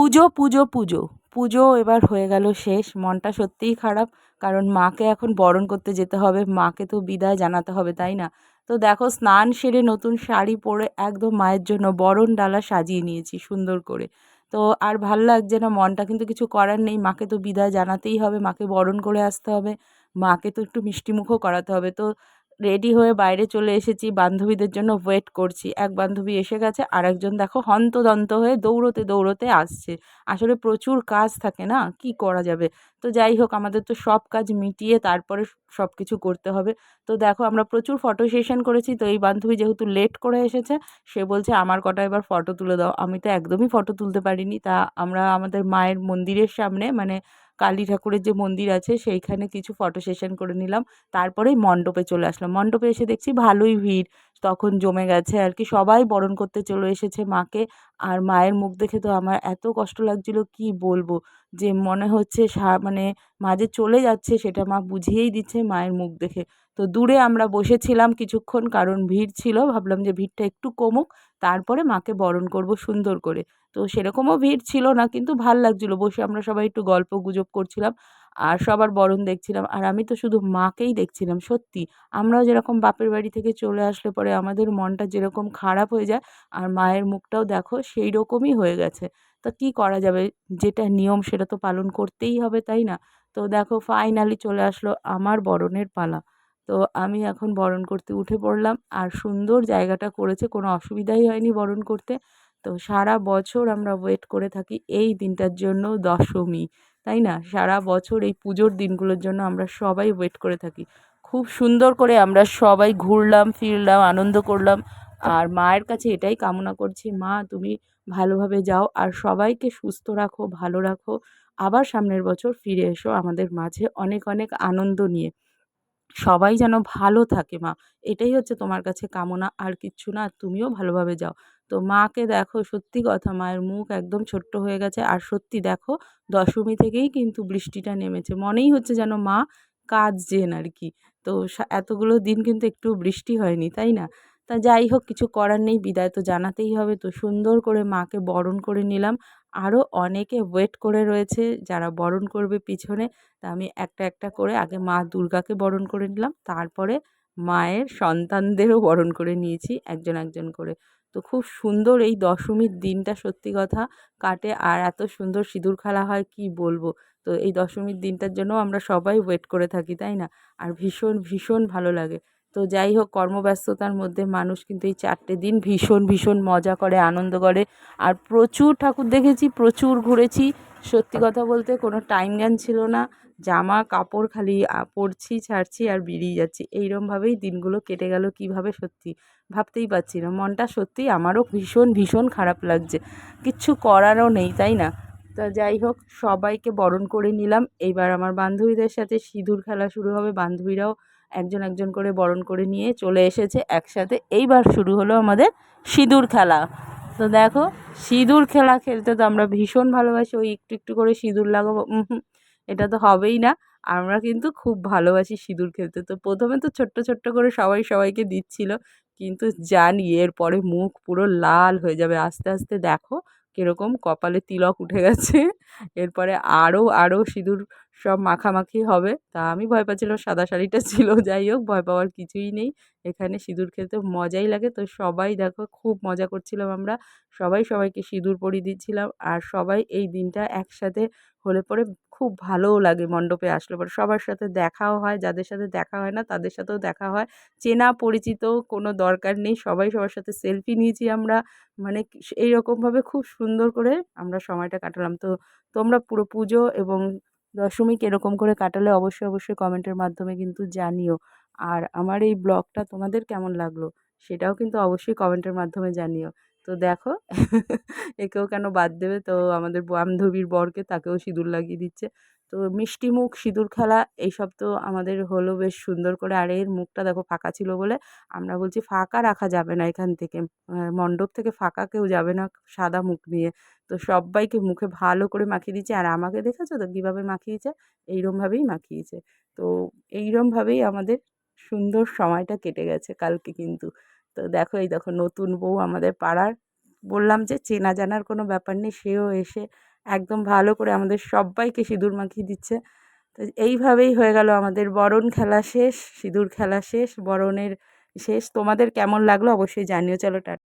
পুজো পুজো পুজো। পুজো এবার হয়ে গেল শেষ। মনটা সত্যিই খারাপ, কারণ মাকে এখন বরণ করতে যেতে হবে। মাকে তো বিদায় জানাতে হবে, তাই না? তো দেখো, স্নান সেরে নতুন শাড়ি পরে একদম মায়ের জন্য বরণ ডালা সাজিয়ে নিয়েছি সুন্দর করে। তো আর ভালো লাগছে না, মনটা কিন্তু কিছু করার নেই। মাকে তো বিদায় জানাতেই হবে, মাকে বরণ করে আসতে হবে। মাকে তো একটু মিষ্টিমুখও করাতে হবে। তো রেডি হয়ে বাইরে চলে এসেছি, বান্ধবীদের জন্য ওয়েট করছি। এক বান্ধবী এসে গেছে আর একজন দেখো হন্তদন্ত হয়ে দৌড়তে দৌড়তে আসছে। আসলে প্রচুর কাজ থাকে না? কি করা যাবে? তো যাই হোক, আমাদের তো সব কাজ মিটিয়ে তারপরে সব কিছু করতে হবে। তো দেখো আমরা প্রচুর ফটো সেশন করেছি, তো এই বান্ধবী যেহেতু লেট করে এসেছে, সে বলছে, আমার কটা এবার ফটো তুলে দাও। আমি তো একদমই ফটো তুলতে পারিনি। তা আমরা আমাদের মায়ের মন্দিরের সামনে মানে কালী ঠাকুরের যে মন্দির আছে, সেইখানে কিছু ফটো সেশন করে নিলাম। তারপরেই মণ্ডপে চলে আসলাম। মণ্ডপে এসে দেখছি ভালোই ভিড়। তখন জমে গেছে আর কি। সবাই বরণ করতে চলে এসেছে মাকে। আর মায়ের মুখ দেখে তো আমার এত কষ্ট লাগছিল, কি বলব? যে মনে হচ্ছে মানে মাঝে চলে যাচ্ছে, সেটা মা বুঝিয়েই দিচ্ছে মায়ের মুখ দেখে। তো দূরে আমরা বসেছিলাম কিছুক্ষণ, কারণ ভিড় ছিল, ভাবলাম যে ভিড়টা একটু কমুক, তারপরে মাকে বরণ করব সুন্দর করে। তো সেরকমও ভিড় ছিল না, কিন্তু ভালো লাগছিল। বসে আমরা সবাই একটু গল্প গুজব করছিলাম আর সবার বরণ দেখছিলাম। আর আমি তো শুধু মাকেই দেখছিলাম, সত্যি। আমরাও যেরকম বাপের বাড়ি থেকে চলে আসলে পরে আমাদের মনটা যেরকম খারাপ হয়ে যায় আর মায়ের মুখটাও দেখো সেই রকমই হয়ে গেছে। তা কী করা যাবে? যেটা নিয়ম সেটা তো পালন করতেই হবে, তাই না? তো দেখো ফাইনালি চলে আসলো আমার বরণের পালা। তো আমি এখন বরণ করতে উঠে পড়লাম। আর সুন্দর জায়গাটা করেছে, কোনো অসুবিধাই হয়নি বরণ করতে। তো সারা বছর আমরা ওয়েট করে থাকি এই দিনটার জন্য দশমী, তাই না? সারা বছর এই পুজোর দিনগুলোর জন্য আমরা সবাই ওয়েট করে থাকি। খুব সুন্দর করে আমরা সবাই ঘুরলাম, ফিরলাম, আনন্দ করলাম। আর মায়ের কাছে এটাই কামনা করছি, মা, তুমি ভালোভাবে যাও আর সবাইকে সুস্থ রাখো, ভালো রাখো। আবার সামনের বছর ফিরে এসো আমাদের মাঝে অনেক অনেক আনন্দ নিয়ে। সবাই যেন ভালো থাকে মা। এটাই হচ্ছে তোমার কাছে কামনা, আর কিচ্ছু না, তুমিও ভালোভাবে যাও। তো মাকে দেখো, সত্যি কথা, মায়ের মুখ একদম ছোট্ট হয়ে গেছে। আর সত্যি দেখো, দশমী থেকেই কিন্তু বৃষ্টিটা নেমেছে। মনেই হচ্ছে যেন মা কাঁদছেন আর কি। তো এতগুলো দিন কিন্তু একটু বৃষ্টি হয়নি, তাই না? তা যাই হোক, কিছু করার নেই, বিদায় তো জানাতেই হবে। তো সুন্দর করে মাকে বরণ করে নিলাম। আরও অনেকে ওয়েট করে রয়েছে, যারা বরণ করবে পিছনে। তা আমি একটা একটা করে আগে মা দুর্গাকে বরণ করে নিলাম, তারপরে মায়ের সন্তানদেরও বরণ করে নিয়েছি একজন একজন করে। তো খুব সুন্দর এই দশমীর দিনটা সত্যি কথা কাটে, আর এত সুন্দর সিঁদুর খেলা হয়, কি বলব? তো এই দশমীর দিনটার জন্য আমরা সবাই ওয়েট করে থাকি, তাই না? আর ভীষণ ভীষণ ভালো লাগে। তো যাই হোক, কর্মব্যস্ততার মধ্যে মানুষ কিন্তু এই চারটে দিন ভীষণ ভীষণ মজা করে, আনন্দ করে। আর প্রচুর ঠাকুর দেখেছি, প্রচুর ঘুরেছি। সত্যি কথা বলতে কোনো টাইম জ্ঞান ছিল না। জামা, কাপড় খালি পরছি, ছাড়ছি আর বেরিয়ে যাচ্ছি। এইরমভাবেই দিনগুলো কেটে গেল কীভাবে সত্যি ভাবতেই পারছি না। মনটা সত্যি আমারও ভীষণ ভীষণ খারাপ লাগছে। কিচ্ছু করারও নেই, তাই না? তা যাই হোক, সবাইকে বরণ করে নিলাম। এইবার আমার বান্ধবীদের সাথে সিঁদুর খেলা শুরু হবে। বান্ধবীরাও একজন একজন করে বরণ করে নিয়ে চলে এসেছে একসাথে। এইবার শুরু হলো আমাদের সিঁদুর খেলা। তো দেখো, সিঁদুর খেলা খেলতে তো আমরা ভীষণ ভালোবাসি, ওই একটু একটু করে সিঁদুর লাগাবো। এটা তো হবেই না। আমরা কিন্তু খুব ভালোবাসি সিঁদুর খেলতে। তো প্রথমে তো ছোট্ট ছোট্ট করে সবাই সবাইকে দিচ্ছিল, কিন্তু জানি এরপরে মুখ পুরো লাল হয়ে যাবে। আস্তে আস্তে দেখো কীরকম কপালে তিলক উঠে গেছে। এরপরে আরও আরও সিঁদুর সব মাখামাখি হবে। তা আমি ভয় পাচ্ছিলাম, সাদা শাড়িটা ছিল, যাই হোক, ভয় পাওয়ার কিছুই নেই। এখানে সিঁদুর খেলতে মজাই লাগে। তো সবাই দেখো, খুব মজা করছিলাম আমরা। সবাই সবাইকে সিঁদুর পরিয়ে দিচ্ছিলাম। আর সবাই এই দিনটা একসাথে হলে পরে খুব ভালোও লাগে মণ্ডপে আসলে পরে। সবার সাথে দেখাও হয়, যাদের সাথে দেখা হয় না, তাদের সাথেও দেখা হয়। চেনা পরিচিত কোনো দরকার নেই, সবাই সবার সাথে সেলফি নিয়েছি আমরা। মানে এইরকমভাবে খুব সুন্দর করে আমরা সময়টা কাটালাম। তো তোমরা পুরো পুজো এবং দশমী এরকম করে কাটালে অবশ্যই অবশ্যই কমেন্টের মাধ্যমে কিন্তু জানিও। আর আমার এই ব্লগটা তোমাদের কেমন লাগল, সেটাও কিন্তু অবশ্যই কমেন্টের মাধ্যমে জানিও। তো দেখো, একেও কেন বাদ দেবে? তো আমাদের বান্ধবীর বরকে তাকেও সিঁদুর লাগিয়ে দিচ্ছে। তো মিষ্টি মুখ, সিঁদুর খেলা, এইসব তো আমাদের হলো বেশ সুন্দর করে। আর এর মুখটা দেখো ফাঁকা ছিল বলে আমরা বলছি ফাঁকা রাখা যাবে না এখান থেকে। মণ্ডপ থেকে ফাঁকা কেউ যাবে না সাদা মুখ নিয়ে। তো সবাইকে মুখে ভালো করে মাখিয়ে দিচ্ছে। আর আমাকে দেখেছ তো কীভাবে মাখিয়েছে? এইরমভাবেই মাখিয়েছে। তো এইরমভাবেই আমাদের সুন্দর সময়টা কেটে গেছে কালকে কিন্তু। তো দেখো এই দেখো নতুন বউ আমাদের পাড়ার। বললাম যে, চেনা জানার কোনো ব্যাপার নেই, সেও এসে একদম ভালো করে আমাদের সবাইকে সিঁদুর মাখিয়ে দিচ্ছে। তো এইভাবেই হয়ে গেল আমাদের বরণ খেলা শেষ, সিঁদুর খেলা শেষ, বরণের শেষ। তোমাদের কেমন লাগল অবশ্যই জানিও। চলো টাটা